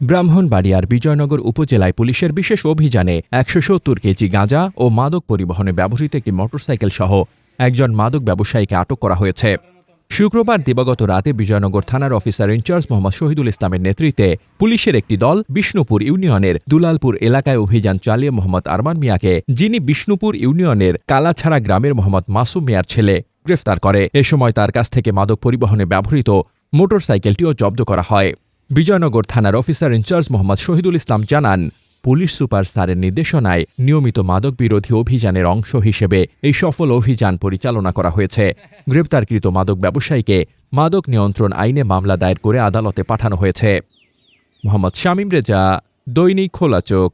ব্রাহ্মণবাড়িয়ার বিজয়নগর উপজেলায় পুলিশের বিশেষ অভিযানে একশো সত্তর কেজি গাঁজা ও মাদক পরিবহনে ব্যবহৃত একটি মোটরসাইকেল সহ একজন মাদক ব্যবসায়ীকে আটক করা হয়েছে। শুক্রবার দিবাগত রাতে বিজয়নগর থানার অফিসার ইনচার্জ মোহাম্মদ শহীদুল ইসলামের নেতৃত্বে পুলিশের একটি দল বিষ্ণুপুর ইউনিয়নের দুলালপুর এলাকায় অভিযান চালিয়ে মোহাম্মদ আরমান মিয়াকে, যিনি বিষ্ণুপুর ইউনিয়নের কালাছাড়া গ্রামের মোহাম্মদ মাসুম মিয়ার ছেলে, গ্রেফতার করে। এ সময় তার কাছ থেকে মাদক পরিবহনে ব্যবহৃত মোটরসাইকেলটিও জব্দ করা হয়। বিজয়নগর থানার officer in charge Mohammad Shahidul Islam জানান, পুলিশ সুপার স্যারের নির্দেশনায় নিয়মিত মাদক বিরোধী অভিযানের অংশ হিসেবে এই সফল অভিযান পরিচালনা করা হয়েছে। গ্রেপ্তারকৃত মাদক ব্যবসায়ীকে মাদক নিয়ন্ত্রণ আইনে মামলা দায়ের করে আদালতে পাঠানো হয়েছে। মোহাম্মদ শামীম রেজা, দৈনিক খোলা চোখ।